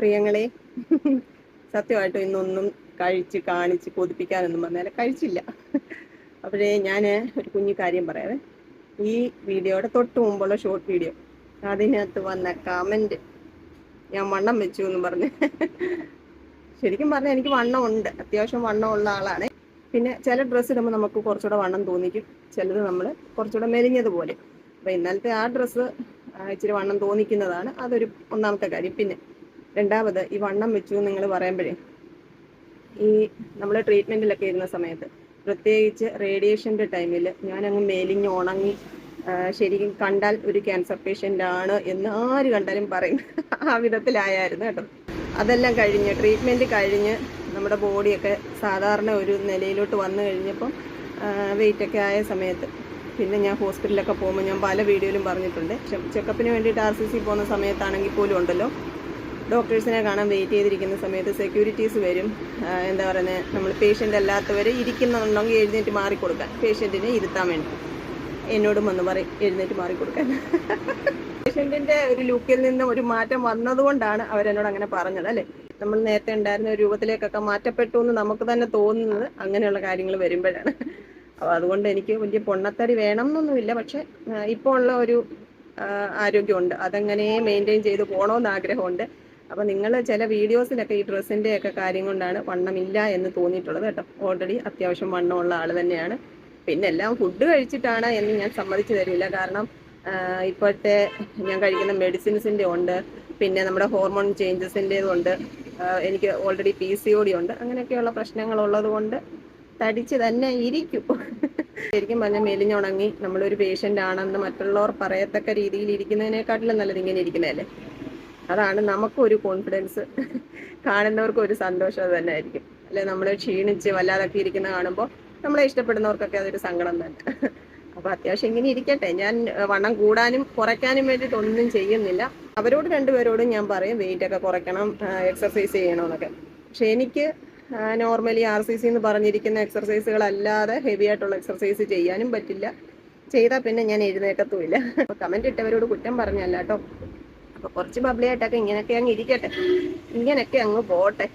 പ്രിയങ്ങളെ സത്യമായിട്ടും ഇന്നൊന്നും കഴിച്ച് കാണിച്ച് കൊതിപ്പിക്കാനൊന്നും പറഞ്ഞാൽ കഴിച്ചില്ല. അപ്പോഴേ ഞാൻ ഒരു കുഞ്ഞു കാര്യം പറയാവേ. ഈ വീഡിയോയുടെ തൊട്ട് മുമ്പുള്ള ഷോർട്ട് വീഡിയോ അതിനകത്ത് വന്ന കമന്റ് ഞാൻ വണ്ണം വെച്ചു എന്ന് പറഞ്ഞ്. ശരിക്കും പറഞ്ഞാൽ എനിക്ക് വണ്ണം ഉണ്ട് അത്യാവശ്യം വണ്ണം ഉള്ള ആളാണ്. പിന്നെ ചില ഡ്രസ്സ് ഇടുമ്പോൾ നമുക്ക് കുറച്ചുകൂടെ വണ്ണം തോന്നിക്കും. ചിലത് നമ്മൾ കുറച്ചുകൂടെ മെലിഞ്ഞതുപോലെ. അപ്പോൾ ഇന്നലത്തെ ആ ഡ്രസ്സ് ഇച്ചിരി വണ്ണം തോന്നിക്കുന്നതാണ്. അതൊരു ഒന്നാമത്തെ കാര്യം. പിന്നെ രണ്ടാമത് ഈ വണ്ണം വെച്ചു നിങ്ങൾ പറയുമ്പോഴേ ഈ നമ്മൾ ട്രീറ്റ്മെന്റിലൊക്കെ ഇരുന്ന സമയത്ത് പ്രത്യേകിച്ച് റേഡിയേഷന്റെ ടൈമിൽ ഞാനങ്ങ് മേലിഞ്ഞ് ഉണങ്ങി ശരിക്കും കണ്ടാൽ ഒരു ക്യാൻസർ പേഷ്യന്റ് ആണ് എന്ന് ആര് കണ്ടാലും പറയും. ആ വിധത്തിലായായിരുന്നു കേട്ടോ. അതെല്ലാം കഴിഞ്ഞ് ട്രീറ്റ്മെന്റ് കഴിഞ്ഞ് നമ്മുടെ ബോഡിയൊക്കെ സാധാരണ ഒരു നിലയിലോട്ട് വന്നു കഴിഞ്ഞപ്പം വെയിറ്റ് ഒക്കെ ആയ സമയത്ത് പിന്നെ ഞാൻ ഹോസ്പിറ്റലിലൊക്കെ പോകുമ്പോൾ ഞാൻ പല വീഡിയോയിലും പറഞ്ഞിട്ടുണ്ട്. ചെക്കപ്പിന് വേണ്ടിയിട്ട് ആർ സി സി പോകുന്ന സമയത്താണെങ്കിൽ പോലും ഉണ്ടല്ലോ. ഡോക്ടേഴ്സിനെ കാണാൻ വെയിറ്റ് ചെയ്തിരിക്കുന്ന സമയത്ത് സെക്യൂരിറ്റീസ് വരും. എന്താ പറയുന്നത് നമ്മൾ പേഷ്യന്റ് അല്ലാത്തവർ ഇരിക്കുന്നുണ്ടെങ്കിൽ എഴുന്നേറ്റ് മാറിക്കൊടുക്കാൻ പേഷ്യന്റിനെ ഇരുത്താൻ വേണ്ടി. എന്നോടും വന്ന് പറയും എഴുന്നേറ്റ് മാറിക്കൊടുക്കാൻ. പേഷ്യന്റിന്റെ ഒരു ലുക്കിൽ നിന്നും ഒരു മാറ്റം വന്നതുകൊണ്ടാണ് അവരെന്നോട് അങ്ങനെ പറഞ്ഞത് അല്ലേ? നമ്മൾ നേരത്തെ ഉണ്ടായിരുന്ന രൂപത്തിലേക്കൊക്കെ മാറ്റപ്പെട്ടു എന്ന് നമുക്ക് തന്നെ തോന്നുന്നത് അങ്ങനെയുള്ള കാര്യങ്ങൾ വരുമ്പോഴാണ്. അപ്പോൾ അതുകൊണ്ട് എനിക്ക് വലിയ പൊണ്ണത്തടി വേണം എന്നൊന്നുമില്ല പക്ഷെ ഇപ്പോൾ ഉള്ള ഒരു ആരോഗ്യമുണ്ട്. അതങ്ങനെ മെയിന്റെയിൻ ചെയ്ത് പോകണമെന്ന് ആഗ്രഹമുണ്ട്. അപ്പോൾ നിങ്ങൾ ചില വീഡിയോസിലൊക്കെ ഈ ഡ്രസ്സിന്റെ ഒക്കെ കാര്യം കൊണ്ടാണ് വണ്ണമില്ല എന്ന് തോന്നിയിട്ടുള്ളത് കേട്ടോ. ഓൾറെഡി അത്യാവശ്യം വണ്ണമുള്ള ആൾ തന്നെയാണ്. പിന്നെ എല്ലാം ഫുഡ് കഴിച്ചിട്ടാണ് എന്ന് ഞാൻ സമ്മതിച്ചു തരില്ല. കാരണം ഇപ്പോഴത്തെ ഞാൻ കഴിക്കുന്ന മെഡിസിൻസിന്റെ ഉണ്ട്. പിന്നെ നമ്മുടെ ഹോർമോൺ ചേഞ്ചസിന്റെതുണ്ട് എനിക്ക് already P C O D ഉണ്ട്. അങ്ങനെയൊക്കെയുള്ള പ്രശ്നങ്ങളുള്ളത് കൊണ്ട് തടിച്ച് തന്നെ ഇരിക്കും. ശരിക്കും പറഞ്ഞാൽ മെലിഞ്ഞുണങ്ങി നമ്മളൊരു പേഷ്യന്റ് ആണെന്ന് മറ്റുള്ളവർ പറയത്തക്ക രീതിയിൽ ഇരിക്കുന്നതിനെക്കാട്ടിലും നല്ലത് ഇങ്ങനെ ഇരിക്കുന്നതല്ലേ? അതാണ് നമുക്കും ഒരു കോൺഫിഡൻസ് കാണുന്നവർക്കും ഒരു സന്തോഷം തന്നെ ആയിരിക്കും അല്ലെ നമ്മൾ ക്ഷീണിച്ച് വല്ലാതൊക്കെ ഇരിക്കുന്ന കാണുമ്പോൾ നമ്മളെ ഇഷ്ടപ്പെടുന്നവർക്കൊക്കെ അതൊരു സങ്കടം തന്നെ. അപ്പൊ അത്യാവശ്യം ഇങ്ങനെ ഇരിക്കട്ടെ. ഞാൻ വണ്ണം കൂടാനും കുറയ്ക്കാനും വേണ്ടിയിട്ട് ഒന്നും ചെയ്യുന്നില്ല. അവരോട് രണ്ടുപേരോടും ഞാൻ പറയും വെയിറ്റ് ഒക്കെ കുറയ്ക്കണം എക്സർസൈസ് ചെയ്യണമെന്നൊക്കെ പക്ഷെ എനിക്ക് നോർമലി ആർ സി സി എന്ന് പറഞ്ഞിരിക്കുന്ന എക്സർസൈസുകളല്ലാതെ ഹെവി ആയിട്ടുള്ള എക്സർസൈസ് ചെയ്യാനും പറ്റില്ല. ചെയ്താൽ പിന്നെ ഞാൻ എഴുന്നേക്കത്തുമില്ല. കമന്റ് ഇട്ടവരോട് കുറ്റം പറഞ്ഞല്ല അപ്പൊ കുറച്ച് ബബ്ലി ആയിട്ടൊക്കെ ഇങ്ങനെയൊക്കെ അങ്ങ് ഇരിക്കട്ടെ. ഇങ്ങനെയൊക്കെ അങ്ങ് പോട്ടെ.